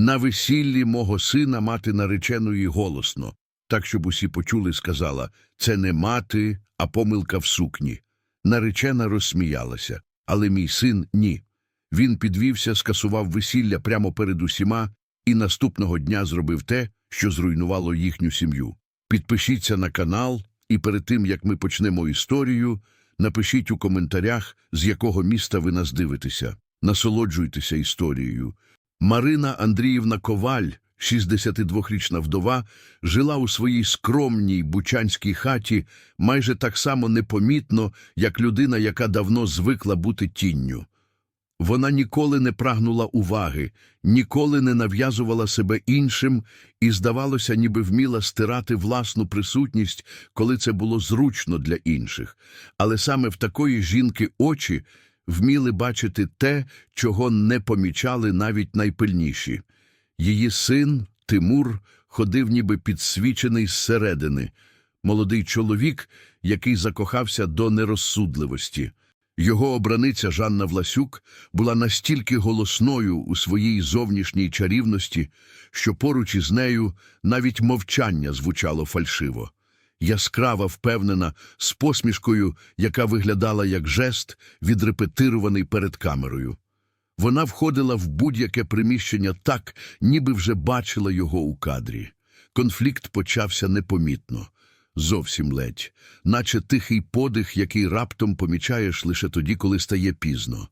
На весіллі мого сина мати нареченої голосно, так, щоб усі почули, сказала це не мати, а помилка в сукні. Наречена розсміялася, але мій син ні. Він підвівся, скасував весілля прямо перед усіма і наступного дня зробив те, що зруйнувало їхню сім'ю. Підпишіться на канал, і перед тим, як ми почнемо історію, напишіть у коментарях, з якого міста ви нас дивитеся. Насолоджуйтеся історією. Марина Андріївна Коваль, 62-річна вдова, жила у своїй скромній бучанській хаті майже так само непомітно, як людина, яка давно звикла бути тінню. Вона ніколи не прагнула уваги, ніколи не нав'язувала себе іншим і, здавалося, ніби вміла стирати власну присутність, коли це було зручно для інших. Але саме в такої жінки очі вміли бачити те, чого не помічали навіть найпильніші. Її син, Тимур, ходив ніби підсвічений зсередини, молодий чоловік, який закохався до нерозсудливості. Його обраниця Жанна Власюк була настільки голосною у своїй зовнішній чарівності, що поруч із нею навіть мовчання звучало фальшиво. Яскрава, впевнена, з посмішкою, яка виглядала як жест, відрепетирований перед камерою. Вона входила в будь-яке приміщення так, ніби вже бачила його у кадрі. Конфлікт почався непомітно, зовсім ледь, наче тихий подих, який раптом помічаєш лише тоді, коли стає пізно.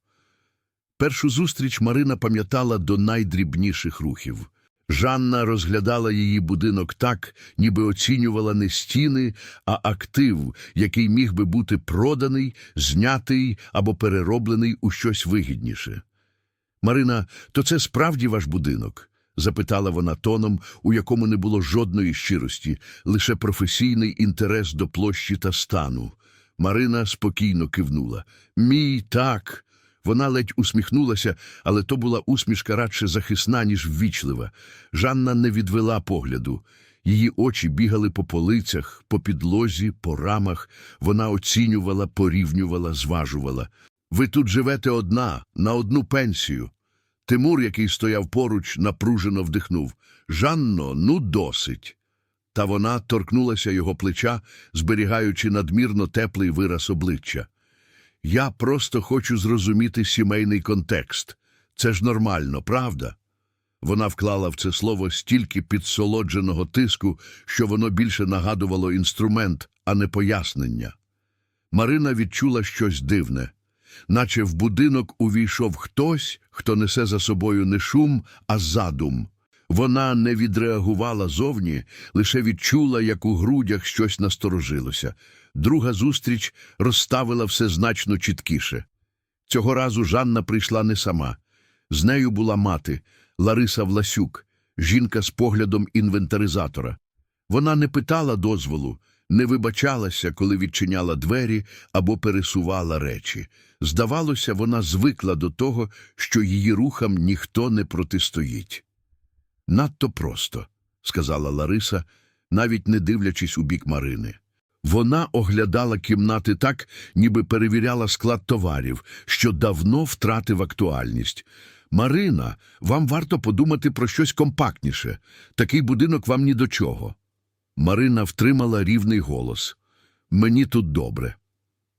Першу зустріч Марина пам'ятала до найдрібніших рухів. Жанна розглядала її будинок так, ніби оцінювала не стіни, а актив, який міг би бути проданий, знятий або перероблений у щось вигідніше. Марина, то це справді ваш будинок? запитала вона тоном, у якому не було жодної щирості, лише професійний інтерес до площі та стану. Марина спокійно кивнула. Мій так. Вона ледь усміхнулася, але то була усмішка радше захисна, ніж ввічлива. Жанна не відвела погляду. Її очі бігали по полицях, по підлозі, по рамах. Вона оцінювала, порівнювала, зважувала. Ви тут живете одна, на одну пенсію. Тимур, який стояв поруч, напружено вдихнув. Жанно, ну досить. Та вона торкнулася його плеча, зберігаючи надмірно теплий вираз обличчя. Я просто хочу зрозуміти сімейний контекст. Це ж нормально, правда? Вона вклала в це слово стільки підсолодженого тиску, що воно більше нагадувало інструмент, а не пояснення. Марина відчула щось дивне, наче в будинок увійшов хтось, хто несе за собою не шум, а задум. Вона не відреагувала зовні, лише відчула, як у грудях щось насторожилося. Друга зустріч розставила все значно чіткіше. Цього разу Жанна прийшла не сама. З нею була мати Лариса Власюк, жінка з поглядом інвентаризатора. Вона не питала дозволу, не вибачалася, коли відчиняла двері або пересувала речі. Здавалося, вона звикла до того, що її рухам ніхто не протистоїть. Надто просто, сказала Лариса, навіть не дивлячись у бік Марини. Вона оглядала кімнати так, ніби перевіряла склад товарів, що давно втратив актуальність. Марина, вам варто подумати про щось компактніше. Такий будинок вам ні до чого. Марина втримала рівний голос. Мені тут добре.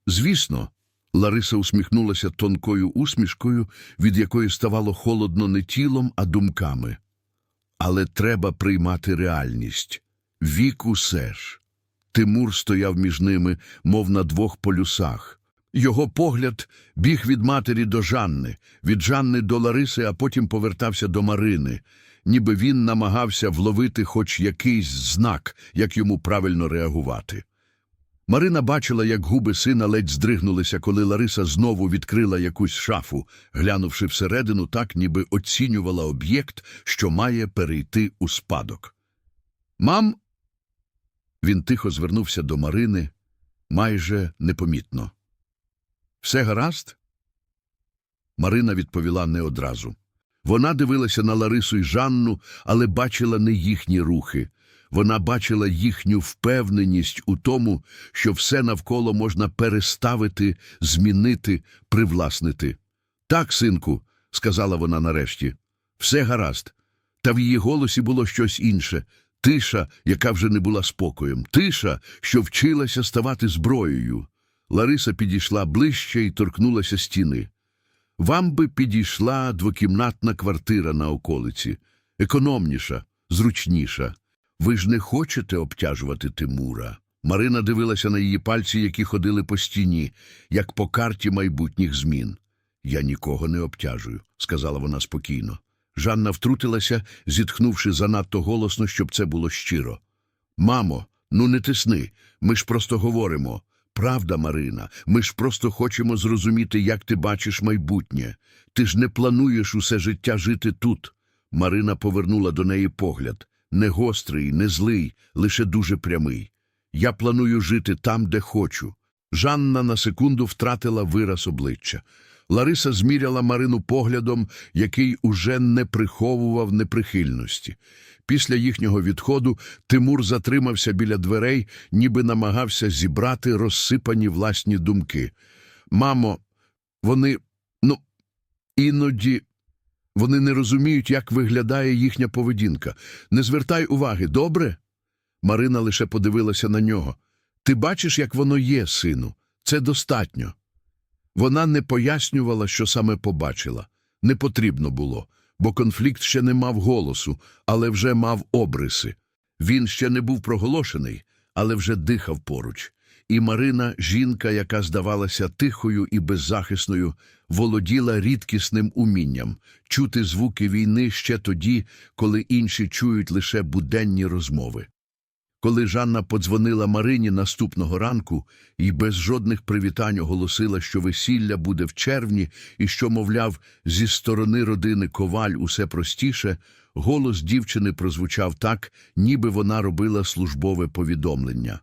Звісно, Лариса усміхнулася тонкою усмішкою, від якої ставало холодно не тілом, а думками. Але треба приймати реальність. Вік усе ж. Тимур стояв між ними, мов на двох полюсах. Його погляд біг від матері до Жанни, від Жанни до Лариси, а потім повертався до Марини, ніби він намагався вловити хоч якийсь знак, як йому правильно реагувати. Марина бачила, як губи сина ледь здригнулися, коли Лариса знову відкрила якусь шафу, глянувши всередину так, ніби оцінювала об'єкт, що має перейти у спадок. Мам, він тихо звернувся до Марини, майже непомітно. Все гаразд? Марина відповіла не одразу. Вона дивилася на Ларису і Жанну, але бачила не їхні рухи. Вона бачила їхню впевненість у тому, що все навколо можна переставити, змінити, привласнити. Так, синку, сказала вона нарешті, все гаразд. Та в її голосі було щось інше тиша, яка вже не була спокоєм, тиша, що вчилася ставати зброєю. Лариса підійшла ближче і торкнулася стіни. Вам би підійшла двокімнатна квартира на околиці, економніша, зручніша. Ви ж не хочете обтяжувати Тимура. Марина дивилася на її пальці, які ходили по стіні, як по карті майбутніх змін. Я нікого не обтяжую, сказала вона спокійно. Жанна втрутилася, зітхнувши занадто голосно, щоб це було щиро. Мамо, ну не тисни, ми ж просто говоримо. Правда, Марина, ми ж просто хочемо зрозуміти, як ти бачиш майбутнє. Ти ж не плануєш усе життя жити тут. Марина повернула до неї погляд. Не гострий, не злий, лише дуже прямий. Я планую жити там, де хочу. Жанна на секунду втратила вираз обличчя. Лариса зміряла Марину поглядом, який уже не приховував неприхильності. Після їхнього відходу Тимур затримався біля дверей, ніби намагався зібрати розсипані власні думки. Мамо, вони, ну, іноді вони не розуміють, як виглядає їхня поведінка. Не звертай уваги, добре? Марина лише подивилася на нього. Ти бачиш, як воно є, сину. Це достатньо. Вона не пояснювала, що саме побачила. Не потрібно було, бо конфлікт ще не мав голосу, але вже мав обриси. Він ще не був проголошений, але вже дихав поруч. І Марина, жінка, яка здавалася тихою і беззахисною, володіла рідкісним умінням чути звуки війни ще тоді, коли інші чують лише буденні розмови. Коли Жанна подзвонила Марині наступного ранку і без жодних привітань оголосила, що весілля буде в червні і що, мовляв, зі сторони родини Коваль усе простіше, голос дівчини прозвучав так, ніби вона робила службове повідомлення.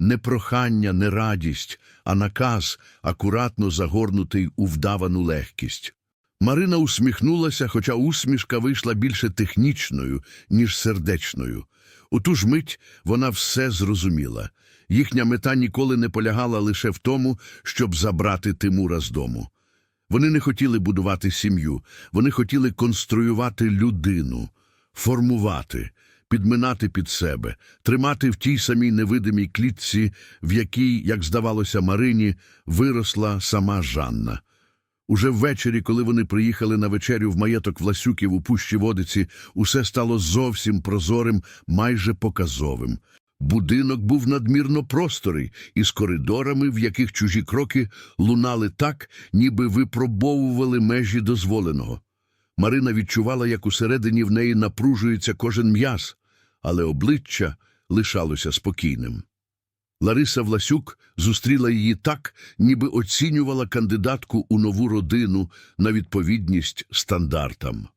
Не прохання, не радість, а наказ, акуратно загорнутий у вдавану легкість. Марина усміхнулася, хоча усмішка вийшла більше технічною, ніж сердечною. У ту ж мить вона все зрозуміла. Їхня мета ніколи не полягала лише в тому, щоб забрати Тимура з дому. Вони не хотіли будувати сім'ю, вони хотіли конструювати людину, формувати, підминати під себе, тримати в тій самій невидимій клітці, в якій, як здавалося Марині, виросла сама Жанна. Уже ввечері, коли вони приїхали на вечерю в маєток Власюків у пущі водиці, усе стало зовсім прозорим, майже показовим. Будинок був надмірно просторий, із коридорами, в яких чужі кроки лунали так, ніби випробовували межі дозволеного. Марина відчувала, як усередині в неї напружується кожен м'яз, але обличчя лишалося спокійним. Лариса Власюк зустріла її так, ніби оцінювала кандидатку у нову родину на відповідність стандартам.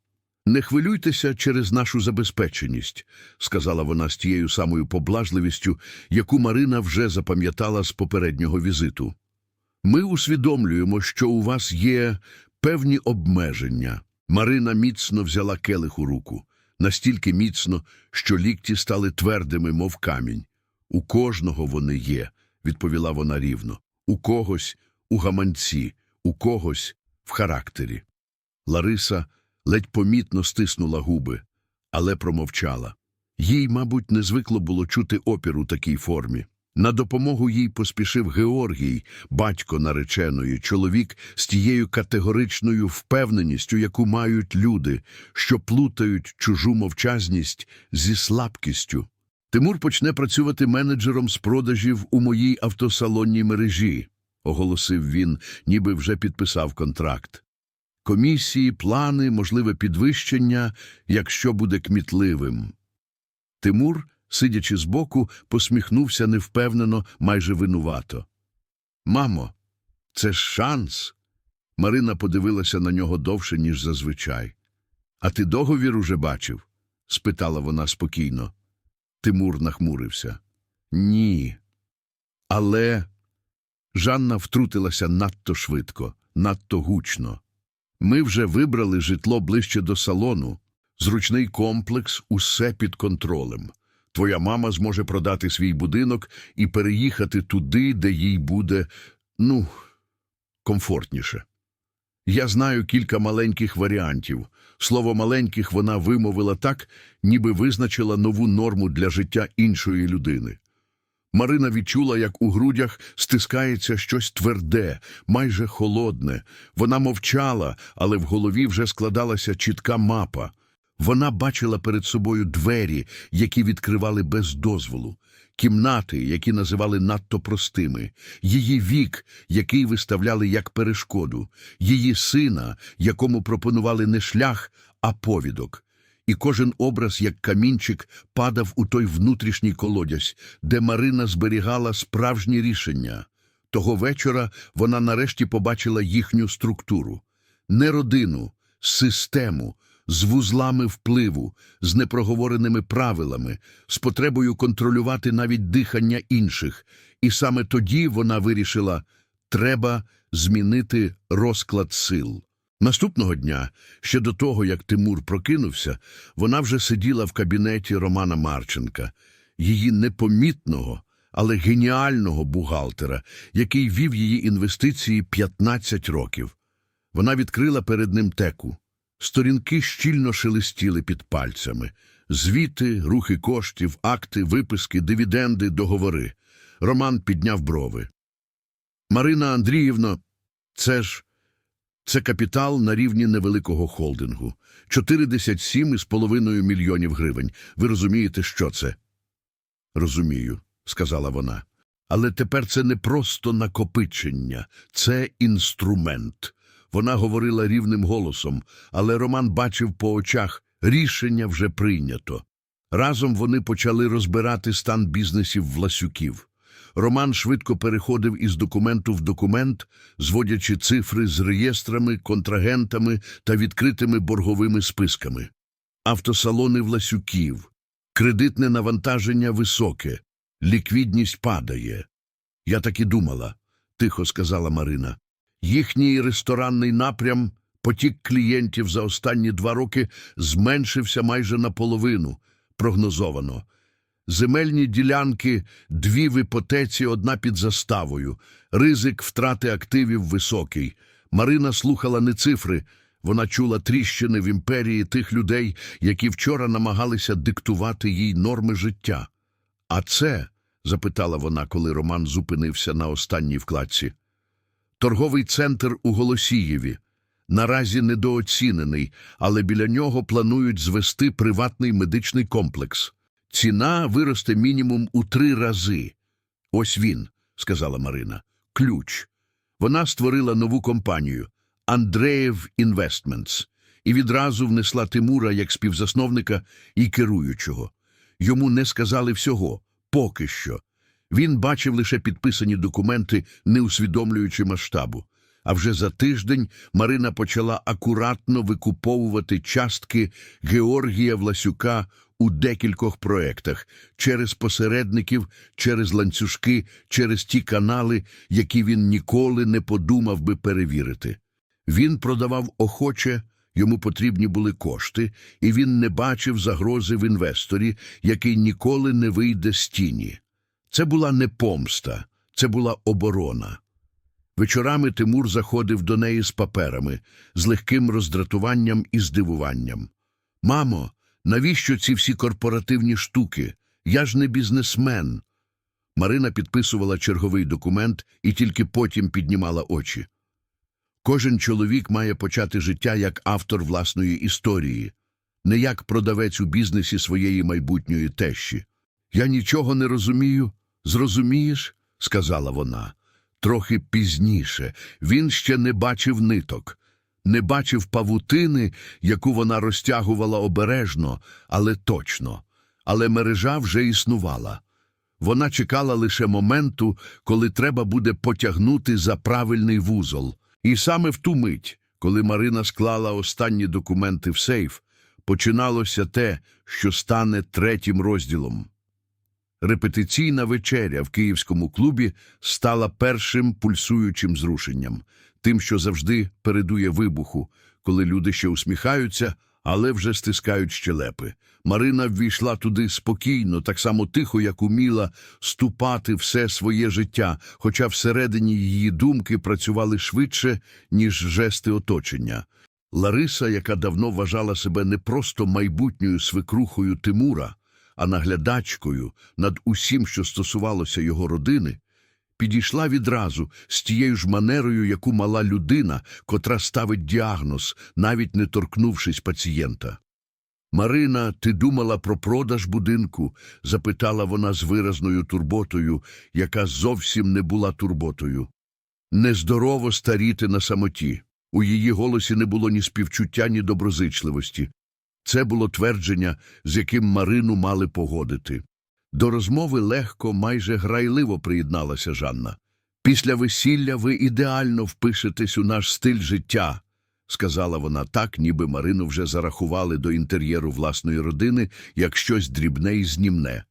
Не хвилюйтеся через нашу забезпеченість, сказала вона з тією самою поблажливістю, яку Марина вже запам'ятала з попереднього візиту. Ми усвідомлюємо, що у вас є певні обмеження. Марина міцно взяла келих у руку, настільки міцно, що лікті стали твердими, мов камінь. У кожного вони є, відповіла вона рівно. У когось у гаманці, у когось в характері. Лариса ледь помітно стиснула губи, але промовчала. Їй, мабуть, не звикло було чути опір у такій формі. На допомогу їй поспішив Георгій, батько нареченої, чоловік з тією категоричною впевненістю, яку мають люди, що плутають чужу мовчазність зі слабкістю. Тимур почне працювати менеджером з продажів у моїй автосалонній мережі, оголосив він, ніби вже підписав контракт. Комісії, плани, можливе підвищення, якщо буде кмітливим. Тимур, сидячи збоку, посміхнувся невпевнено, майже винувато. Мамо, це ж шанс. Марина подивилася на нього довше, ніж зазвичай. А ти договір уже бачив? спитала вона спокійно. Тимур нахмурився. Ні. Але Жанна втрутилася надто швидко, надто гучно. Ми вже вибрали житло ближче до салону, зручний комплекс, усе під контролем. Твоя мама зможе продати свій будинок і переїхати туди, де їй буде, ну, комфортніше. Я знаю кілька маленьких варіантів. Слово маленьких вона вимовила так, ніби визначила нову норму для життя іншої людини. Марина відчула, як у грудях стискається щось тверде, майже холодне. Вона мовчала, але в голові вже складалася чітка мапа. Вона бачила перед собою двері, які відкривали без дозволу, кімнати, які називали надто простими, її вік, який виставляли як перешкоду, її сина, якому пропонували не шлях, а повідок. І кожен образ, як камінчик, падав у той внутрішній колодязь, де Марина зберігала справжні рішення. Того вечора вона нарешті побачила їхню структуру. Не родину, систему, з вузлами впливу, з непроговореними правилами, з потребою контролювати навіть дихання інших. І саме тоді вона вирішила – треба змінити розклад сил. Наступного дня, ще до того, як Тимур прокинувся, вона вже сиділа в кабінеті Романа Марченка, її непомітного, але геніального бухгалтера, який вів її інвестиції 15 років. Вона відкрила перед ним теку. Сторінки щільно шелестіли під пальцями. Звіти, рухи коштів, акти, виписки, дивіденди, договори. Роман підняв брови. Марина Андріївна, це ж... Це капітал на рівні невеликого холдингу. 47,5 мільйонів гривень. Ви розумієте, що це? Розумію, сказала вона. Але тепер це не просто накопичення, це інструмент. Вона говорила рівним голосом, але Роман бачив по очах, рішення вже прийнято. Разом вони почали розбирати стан бізнесів Власюків. Роман швидко переходив із документу в документ, зводячи цифри з реєстрами, контрагентами та відкритими борговими списками. Автосалони Власюків, кредитне навантаження високе, ліквідність падає. Я так і думала, тихо сказала Марина. Їхній ресторанний напрям, потік клієнтів за останні два роки зменшився майже наполовину, прогнозовано. Земельні ділянки, дві в іпотеці, одна під заставою. Ризик втрати активів високий. Марина слухала не цифри, вона чула тріщини в імперії тих людей, які вчора намагалися диктувати їй норми життя. А це, запитала вона, коли Роман зупинився на останній вкладці. Торговий центр у Голосієві. Наразі недооцінений, але біля нього планують звести приватний медичний комплекс. Ціна виросте мінімум у три рази. Ось він, сказала Марина. Ключ. Вона створила нову компанію Андреєв Інвестментс і відразу внесла Тимура як співзасновника і керуючого. Йому не сказали всього, поки що. Він бачив лише підписані документи, не усвідомлюючи масштабу. А вже за тиждень Марина почала акуратно викуповувати частки Георгія Власюка у декількох проектах через посередників, через ланцюжки, через ті канали, які він ніколи не подумав би перевірити. Він продавав охоче, йому потрібні були кошти, і він не бачив загрози в інвесторі, який ніколи не вийде з тіні. Це була не помста, це була оборона. Вечорами Тимур заходив до неї з паперами, з легким роздратуванням і здивуванням. Мамо, навіщо ці всі корпоративні штуки? Я ж не бізнесмен. Марина підписувала черговий документ і тільки потім піднімала очі. Кожен чоловік має почати життя як автор власної історії, не як продавець у бізнесі своєї майбутньої тещі. Я нічого не розумію. Зрозумієш? сказала вона. Трохи пізніше він ще не бачив ниток, не бачив павутини, яку вона розтягувала обережно, але точно. Але мережа вже існувала. Вона чекала лише моменту, коли треба буде потягнути за правильний вузол. І саме в ту мить, коли Марина склала останні документи в сейф, починалося те, що стане третім розділом. Репетиційна вечеря в київському клубі стала першим пульсуючим зрушенням, тим, що завжди передує вибуху, коли люди ще усміхаються, але вже стискають щелепи. Марина ввійшла туди спокійно, так само тихо, як уміла ступати все своє життя, хоча всередині її думки працювали швидше, ніж жести оточення. Лариса, яка давно вважала себе не просто майбутньою свекрухою Тимура, а наглядачкою над усім, що стосувалося його родини, підійшла відразу з тією ж манерою, яку мала людина, котра ставить діагноз, навіть не торкнувшись пацієнта. Марина, ти думала про продаж будинку? запитала вона з виразною турботою, яка зовсім не була турботою. Нездорово старіти на самоті. У її голосі не було ні співчуття, ні доброзичливості. Це було твердження, з яким Марину мали погодити. До розмови легко, майже грайливо приєдналася Жанна. Після весілля ви ідеально впишетесь у наш стиль життя, сказала вона так, ніби Марину вже зарахували до інтер'єру власної родини як щось дрібне і знімне.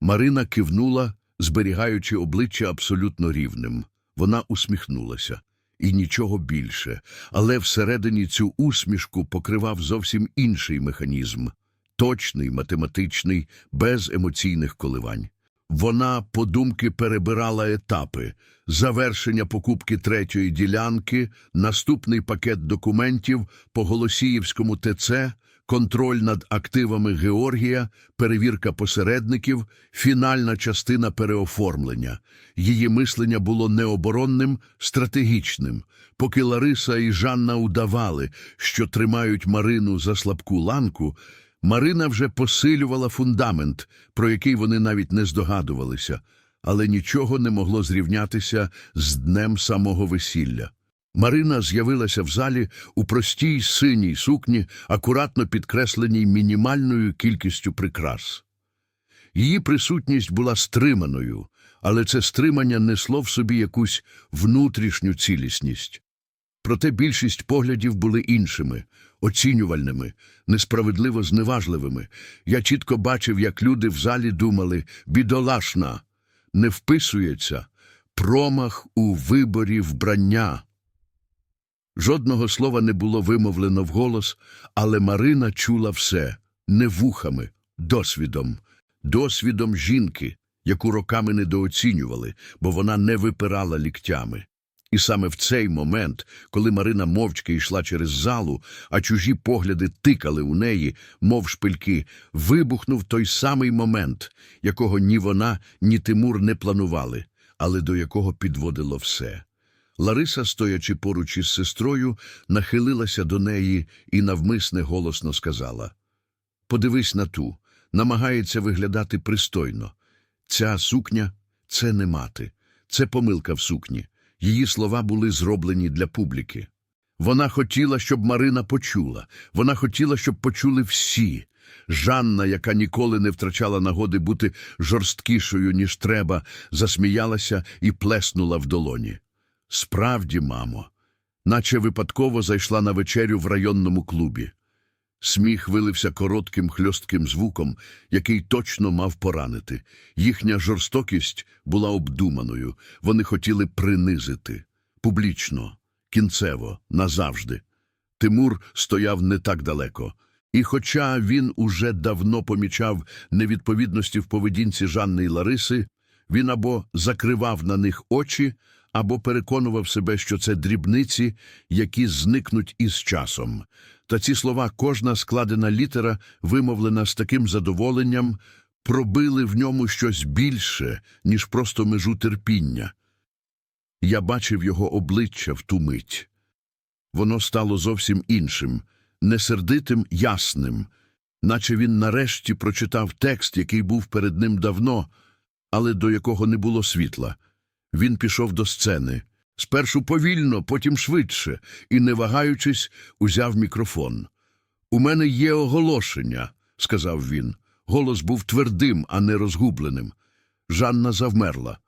Марина кивнула, зберігаючи обличчя абсолютно рівним. Вона усміхнулася. І нічого більше, але всередині цю усмішку покривав зовсім інший механізм точний, математичний, без емоційних коливань. Вона подумки перебирала етапи завершення покупки третьої ділянки, наступний пакет документів по Голосіївському ТЦ, контроль над активами Георгія, перевірка посередників, фінальна частина переоформлення. Її мислення було необоронним, стратегічним. Поки Лариса і Жанна удавали, що тримають Марину за слабку ланку, Марина вже посилювала фундамент, про який вони навіть не здогадувалися, але нічого не могло зрівнятися з днем самого весілля. Марина з'явилася в залі у простій синій сукні, акуратно підкресленій мінімальною кількістю прикрас. Її присутність була стриманою, але це стримання несло в собі якусь внутрішню цілісність. Проте більшість поглядів були іншими, оцінювальними, несправедливо зневажливими. Я чітко бачив, як люди в залі думали бідолашна, не вписується, промах у виборі вбрання. Жодного слова не було вимовлено вголос, але Марина чула все не вухами, досвідом, досвідом жінки, яку роками недооцінювали, бо вона не випирала ліктями. І саме в цей момент, коли Марина мовчки йшла через залу, а чужі погляди тикали у неї, мов шпильки, вибухнув той самий момент, якого ні вона, ні Тимур не планували, але до якого підводило все. Лариса, стоячи поруч із сестрою, нахилилася до неї і навмисне голосно сказала Подивись на ту, намагається виглядати пристойно. Ця сукня – це не мати, це помилка в сукні. Її слова були зроблені для публіки. Вона хотіла, щоб Марина почула. Вона хотіла, щоб почули всі. Жанна, яка ніколи не втрачала нагоди бути жорсткішою, ніж треба, засміялася і плеснула в долоні. Справді, мамо, наче випадково зайшла на вечерю в районному клубі. Сміх вилився коротким хльостким звуком, який точно мав поранити. Їхня жорстокість була обдуманою. Вони хотіли принизити. Публічно, кінцево, назавжди. Тимур стояв не так далеко. І хоча він уже давно помічав невідповідності в поведінці Жанни і Лариси, він або закривав на них очі, або переконував себе, що це дрібниці, які зникнуть із часом. Та ці слова, кожна складена літера, вимовлена з таким задоволенням, пробили в ньому щось більше, ніж просто межу терпіння. Я бачив його обличчя в ту мить. Воно стало зовсім іншим, не сердитим, ясним, наче він нарешті прочитав текст, який був перед ним давно, але до якого не було світла. Він пішов до сцени. Спершу повільно, потім швидше, і, не вагаючись, узяв мікрофон. У мене є оголошення, сказав він. Голос був твердим, а не розгубленим. Жанна завмерла.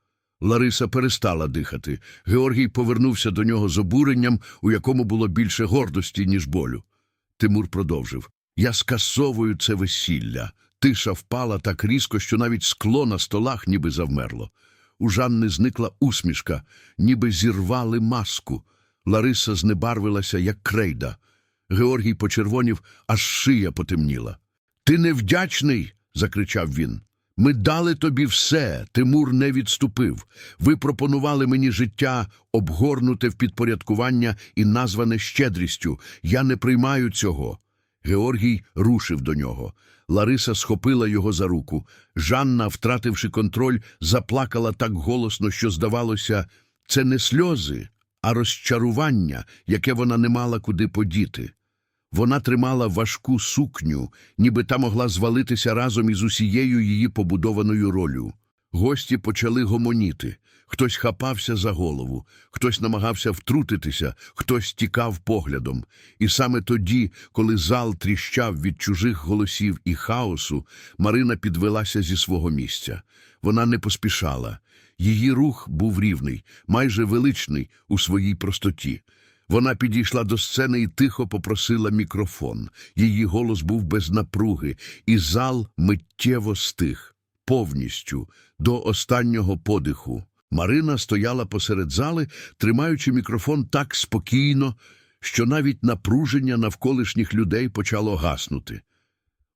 Лариса перестала дихати. Георгій повернувся до нього з обуренням, у якому було більше гордості, ніж болю. Тимур продовжив. Я скасовую це весілля. Тиша впала так різко, що навіть скло на столах ніби завмерло. У Жанни зникла усмішка, ніби зірвали маску. Лариса знебарвилася, як крейда. Георгій почервонів, аж шия потемніла. Ти невдячний. закричав він. Ми дали тобі все, Тимур не відступив. Ви пропонували мені життя, обгорнуте в підпорядкування і назване щедрістю. Я не приймаю цього. Георгій рушив до нього. Лариса схопила його за руку. Жанна, втративши контроль, заплакала так голосно, що, здавалося, це не сльози, а розчарування, яке вона не мала куди подіти. Вона тримала важку сукню, ніби та могла звалитися разом із усією її побудованою ролью. Гості почали гомоніти. Хтось хапався за голову, хтось намагався втрутитися, хтось тікав поглядом. І саме тоді, коли зал тріщав від чужих голосів і хаосу, Марина підвелася зі свого місця. Вона не поспішала. Її рух був рівний, майже величний у своїй простоті. Вона підійшла до сцени і тихо попросила мікрофон. Її голос був без напруги, і зал миттєво стих, повністю, до останнього подиху. Марина стояла посеред зали, тримаючи мікрофон так спокійно, що навіть напруження навколишніх людей почало гаснути.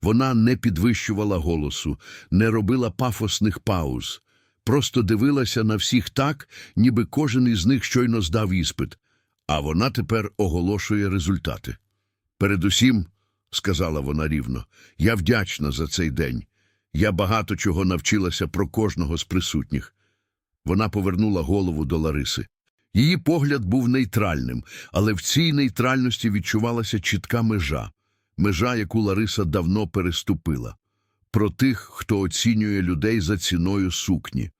Вона не підвищувала голосу, не робила пафосних пауз, просто дивилася на всіх так, ніби кожен із них щойно здав іспит. А вона тепер оголошує результати. Передусім, сказала вона рівно, я вдячна за цей день. Я багато чого навчилася про кожного з присутніх. Вона повернула голову до Лариси. Її погляд був нейтральним, але в цій нейтральності відчувалася чітка межа, межа, яку Лариса давно переступила. Про тих, хто оцінює людей за ціною сукні.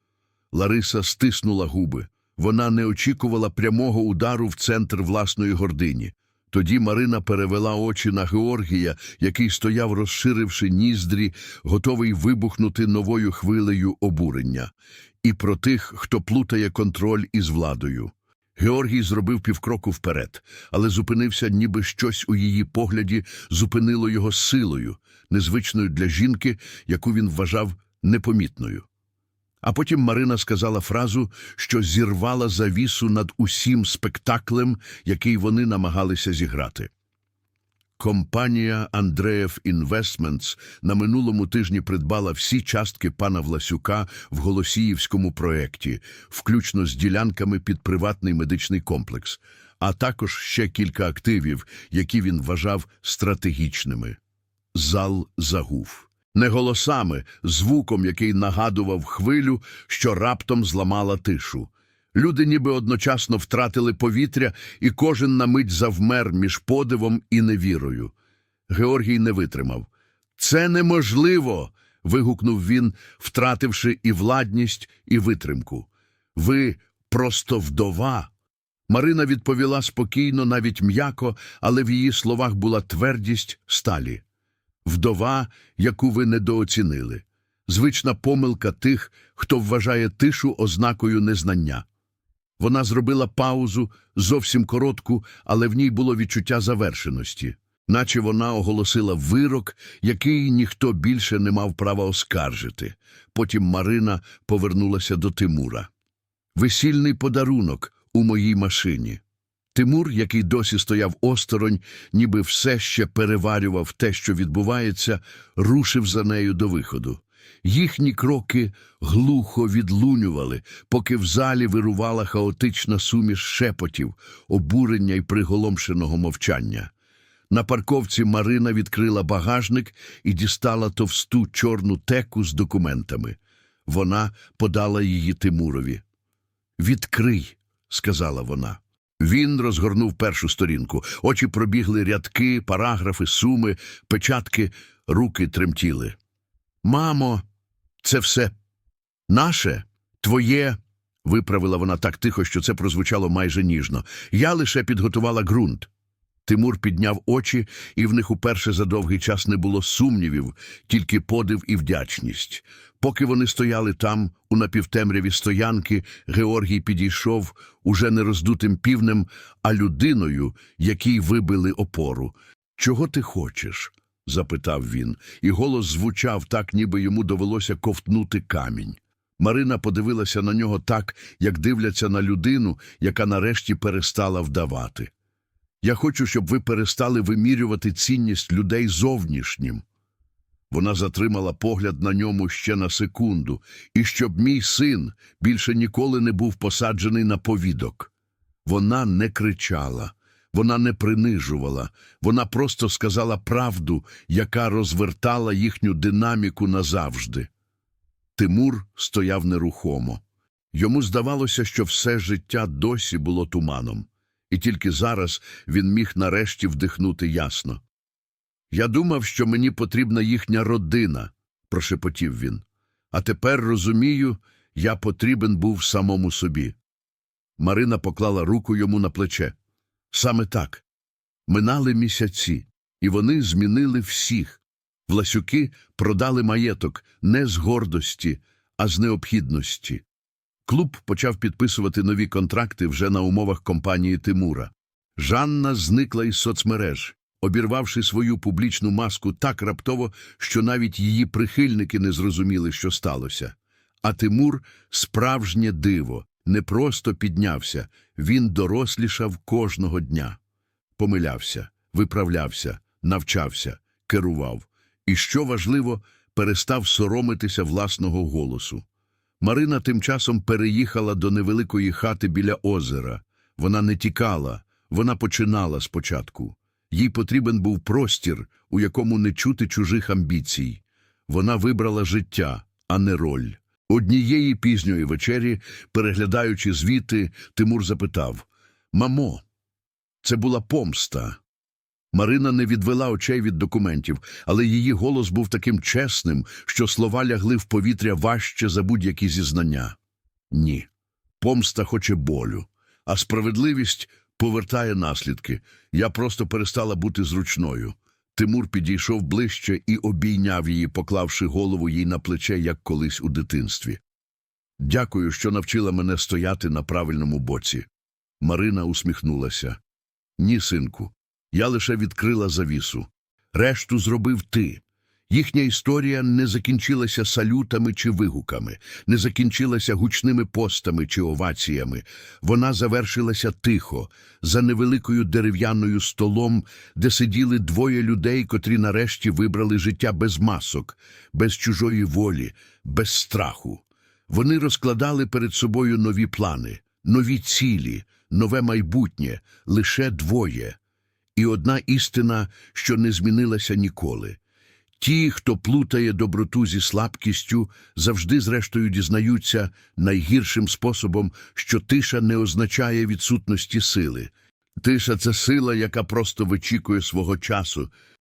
Лариса стиснула губи. Вона не очікувала прямого удару в центр власної гордині. Тоді Марина перевела очі на Георгія, який стояв, розширивши ніздрі, готовий вибухнути новою хвилею обурення, і про тих, хто плутає контроль із владою. Георгій зробив півкроку вперед, але зупинився, ніби щось у її погляді зупинило його силою, незвичною для жінки, яку він вважав непомітною. А потім Марина сказала фразу, що зірвала завісу над усім спектаклем, який вони намагалися зіграти. Компанія Андреєв Інвестментс на минулому тижні придбала всі частки пана Власюка в Голосіївському проєкті, включно з ділянками під приватний медичний комплекс, а також ще кілька активів, які він вважав стратегічними. Зал загув. Не голосами, звуком, який нагадував хвилю, що раптом зламала тишу. Люди ніби одночасно втратили повітря, і кожен на мить завмер між подивом і невірою. Георгій не витримав. Це неможливо. вигукнув він, втративши і владність, і витримку. Ви просто вдова. Марина відповіла спокійно, навіть м'яко, але в її словах була твердість сталі. Вдова, яку ви недооцінили. Звична помилка тих, хто вважає тишу ознакою незнання. Вона зробила паузу, зовсім коротку, але в ній було відчуття завершеності, наче вона оголосила вирок, який ніхто більше не мав права оскаржити. Потім Марина повернулася до Тимура. Весільний подарунок у моїй машині. Тимур, який досі стояв осторонь, ніби все ще переварював те, що відбувається, рушив за нею до виходу. Їхні кроки глухо відлунювали, поки в залі вирувала хаотична суміш шепотів, обурення й приголомшеного мовчання. На парковці Марина відкрила багажник і дістала товсту чорну теку з документами. Вона подала її Тимурові. Відкрий, сказала вона. Він розгорнув першу сторінку. Очі пробігли рядки, параграфи, суми, печатки, руки тремтіли. Мамо, це все наше, твоє, виправила вона так тихо, що це прозвучало майже ніжно. Я лише підготувала ґрунт. Тимур підняв очі, і в них уперше за довгий час не було сумнівів, тільки подив і вдячність. Поки вони стояли там, у напівтемряві стоянки, Георгій підійшов уже не роздутим півнем, а людиною, якій вибили опору. Чого ти хочеш? Запитав він, і голос звучав так, ніби йому довелося ковтнути камінь. Марина подивилася на нього так, як дивляться на людину, яка нарешті перестала вдавати. Я хочу, щоб ви перестали вимірювати цінність людей зовнішнім. Вона затримала погляд на ньому ще на секунду, і щоб мій син більше ніколи не був посаджений на повідок. Вона не кричала, вона не принижувала, вона просто сказала правду, яка розвертала їхню динаміку назавжди. Тимур стояв нерухомо. Йому здавалося, що все життя досі було туманом, і тільки зараз він міг нарешті вдихнути ясно. Я думав, що мені потрібна їхня родина, прошепотів він. А тепер розумію, я потрібен був самому собі. Марина поклала руку йому на плече. Саме так. Минали місяці, і вони змінили всіх. Власюки продали маєток не з гордості, а з необхідності. Клуб почав підписувати нові контракти вже на умовах компанії Тимура. Жанна зникла із соцмереж, обірвавши свою публічну маску так раптово, що навіть її прихильники не зрозуміли, що сталося. А Тимур – справжнє диво, не просто піднявся, він дорослішав кожного дня. Помилявся, виправлявся, навчався, керував. І, що важливо, перестав соромитися власного голосу. Марина тим часом переїхала до невеликої хати біля озера. Вона не тікала, вона починала спочатку. Їй потрібен був простір, у якому не чути чужих амбіцій. Вона вибрала життя, а не роль. Однієї пізньої вечері, переглядаючи звіти, Тимур запитав Мамо, це була помста. Марина не відвела очей від документів, але її голос був таким чесним, що слова лягли в повітря важче за будь-які зізнання. Ні. Помста хоче болю, а справедливість повертає наслідки. Я просто перестала бути зручною. Тимур підійшов ближче і обійняв її, поклавши голову їй на плече, як колись у дитинстві. Дякую, що навчила мене стояти на правильному боці. Марина усміхнулася. Ні, синку, я лише відкрила завісу. Решту зробив ти. Їхня історія не закінчилася салютами чи вигуками, не закінчилася гучними постами чи оваціями. Вона завершилася тихо, за невеликою дерев'яною столом, де сиділи двоє людей, котрі нарешті вибрали життя без масок, без чужої волі, без страху. Вони розкладали перед собою нові плани, нові цілі, нове майбутнє, лише двоє. І одна істина, що не змінилася ніколи. Ті, хто плутає доброту зі слабкістю, завжди зрештою дізнаються найгіршим способом, що тиша не означає відсутності сили. Тиша це сила, яка просто вичікує свого часу,